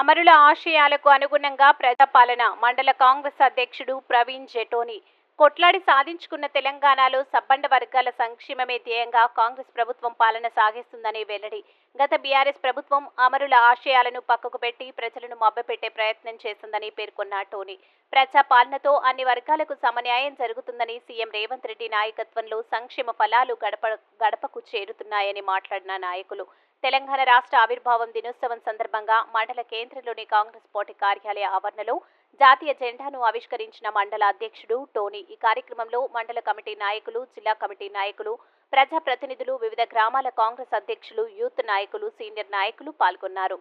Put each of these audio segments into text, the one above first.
అమరుల ఆశయాలకు అనుగుణంగా ప్రజాపాలన మండల కాంగ్రెస్ అధ్యక్షుడు ప్రవీణ్ జెటోని కొట్లాడి సాధించుకున్న తెలంగాణలో సబ్బండ వర్గాల సంక్షేమమే ధ్యేయంగా కాంగ్రెస్ ప్రభుత్వం పాలన సాగిస్తుందని వెల్లడి. గత బీఆర్ఎస్ ప్రభుత్వం అమరుల ఆశయాలను పక్కకు పెట్టి ప్రజలను మభ్యపెట్టే ప్రయత్నం చేసిందని పేర్కొన్న టోనీ. ప్రజా పాలనతో అన్ని వర్గాలకు సమన్యాయం జరుగుతుందని సీఎం రేవంత్ రెడ్డి నాయకత్వంలో సంక్షేమ ఫలాలు గడప గడపకు చేరుతున్నాయని మాట్లాడిన నాయకులు. తెలంగాణ రాష్ట్ర ఆవిర్భావం దినోత్సవం సందర్భంగా మండల కేంద్రంలోని కాంగ్రెస్ పార్టీ కార్యాలయ ఆవరణలో జాతీయ జెండాను ఆవిష్కరించిన మండల అధ్యక్షుడు టోనీ. ఈ కార్యక్రమంలో మండల కమిటీ నాయకులు జిల్లా కమిటీ నాయకులు ప్రజాప్రతినిధులు వివిధ గ్రామాల కాంగ్రెస్ అధ్యక్షులు యూత్ నాయకులు సీనియర్ నాయకులు పాల్గొన్నారు.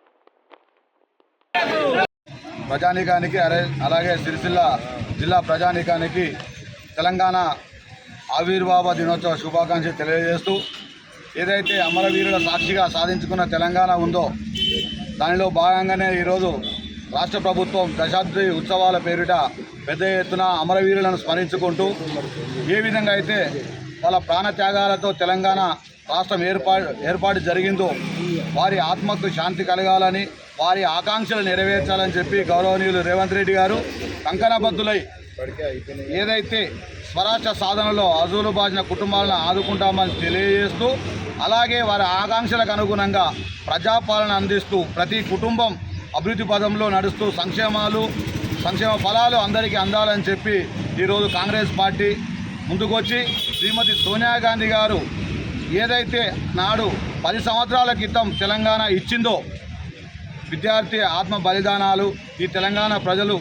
ప్రజానీకానికి అరే అలాగే సిరిసిల్ల జిల్లా ప్రజానీకానికి తెలంగాణ ఆవిర్భావ దినోత్సవ శుభాకాంక్షలు తెలియజేస్తూ ఏదైతే అమరవీరుల సాక్షిగా సాధించుకున్న తెలంగాణ ఉందో దానిలో భాగంగానే ఈరోజు రాష్ట్ర ప్రభుత్వం దశాబ్ది ఉత్సవాల పేరిట పెద్ద ఎత్తున అమరవీరులను స్మరించుకుంటూ ఏ విధంగా అయితే వాళ్ళ ప్రాణత్యాగాలతో తెలంగాణ రాష్ట్రం ఏర్పాటు ఏర్పాటు జరిగిందో వారి ఆత్మకు శాంతి కలగాలని వారి ఆకాంక్షలు నెరవేర్చాలని చెప్పి గౌరవనీయులు రేవంత్ రెడ్డి గారు కంకణబద్ధులై ఏదైతే స్వరాష్ట్ర సాధనలో అజూలు బాజిన కుటుంబాలను ఆదుకుంటామని తెలియజేస్తూ అలాగే వారి ఆకాంక్షలకు అనుగుణంగా ప్రజాపాలన అందిస్తూ ప్రతి కుటుంబం అభివృద్ధి పదంలో నడుస్తూ సంక్షేమాలు సంక్షేమ ఫలాలు అందరికీ అందాలని చెప్పి ఈరోజు కాంగ్రెస్ పార్టీ ముందుకొచ్చి శ్రీమతి సోనియా గాంధీ గారు ఏదైతే నాడు పది సంవత్సరాల క్రితం తెలంగాణ ఇచ్చిందో విద్యార్థి ఆత్మ బలిదానాలు ఈ తెలంగాణ ప్రజలు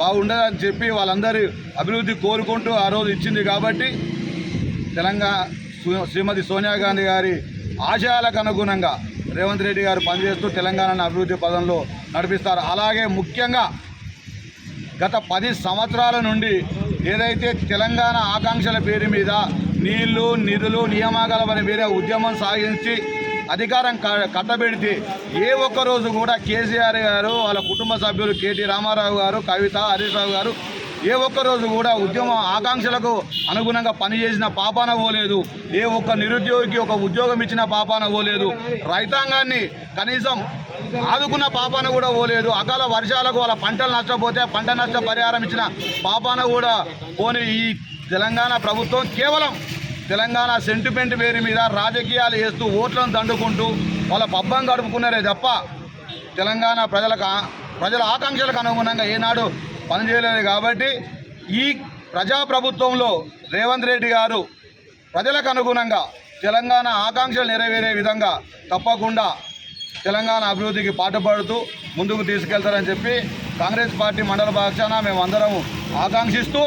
బాగుండదని చెప్పి వాళ్ళందరి అభివృద్ధి కోరుకుంటూ ఆ రోజు ఇచ్చింది కాబట్టి తెలంగాణ శ్రీమతి సోనియా గాంధీ గారి ఆశయాలకు అనుగుణంగా రేవంత్ రెడ్డి గారు పనిచేస్తూ తెలంగాణను అభివృద్ధి పదంలో నడిపిస్తారు. అలాగే ముఖ్యంగా గత పది సంవత్సరాల నుండి ఏదైతే తెలంగాణ ఆకాంక్షల పేరు మీద నీళ్ళు నిధులు నియామకాల పని మీద ఉద్యమం సాగించి అధికారం క- కట్టబెడితే ఏ ఒక్క రోజు కూడా కేసీఆర్ గారు వాళ్ళ కుటుంబ సభ్యులు కేటీ రామారావు గారు కవిత హరీష్ రావు గారు ఏ ఒక్క రోజు కూడా ఉద్యమం ఆకాంక్షలకు అనుగుణంగా పనిచేసిన పాపాన పోలేదు. ఏ ఒక్క నిరుద్యోగికి ఒక ఉద్యోగం ఇచ్చిన పాపాన పోలేదు. రైతాంగాన్ని కనీసం ఆదుకున్న పాపాన కూడా పోలేదు. అకాల వర్షాలకు వాళ్ళ పంటలు నష్టపోతే పంట నష్ట పరిహారం ఇచ్చిన పాపాన కూడా పోని ఈ తెలంగాణ ప్రభుత్వం కేవలం తెలంగాణ సెంటిమెంట్ పేరు మీద రాజకీయాలు వేస్తూ ఓట్లను దండుకుంటూ వాళ్ళ పబ్బం గడుపుకున్నారే తప్ప తెలంగాణ ప్రజలకు ప్రజల ఆకాంక్షలకు అనుగుణంగా ఏనాడు పనిచేయలేదు కాబట్టి ఈ ప్రజాప్రభుత్వంలో రేవంత్ రెడ్డి గారు ప్రజలకు అనుగుణంగా తెలంగాణ ఆకాంక్షలు నెరవేరే విధంగా తప్పకుండా తెలంగాణ అభివృద్ధికి పాటుపడుతూ ముందుకు తీసుకెళ్తారని చెప్పి కాంగ్రెస్ పార్టీ మండల పక్షాన మేమందరము ఆకాంక్షిస్తూ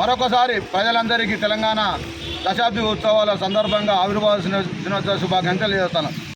మరొకసారి ప్రజలందరికీ తెలంగాణ దశాబ్ది ఉత్సవాల సందర్భంగా ఆవిర్భావ దినోత్సవ శుభాకాంక్షలు చేస్తాను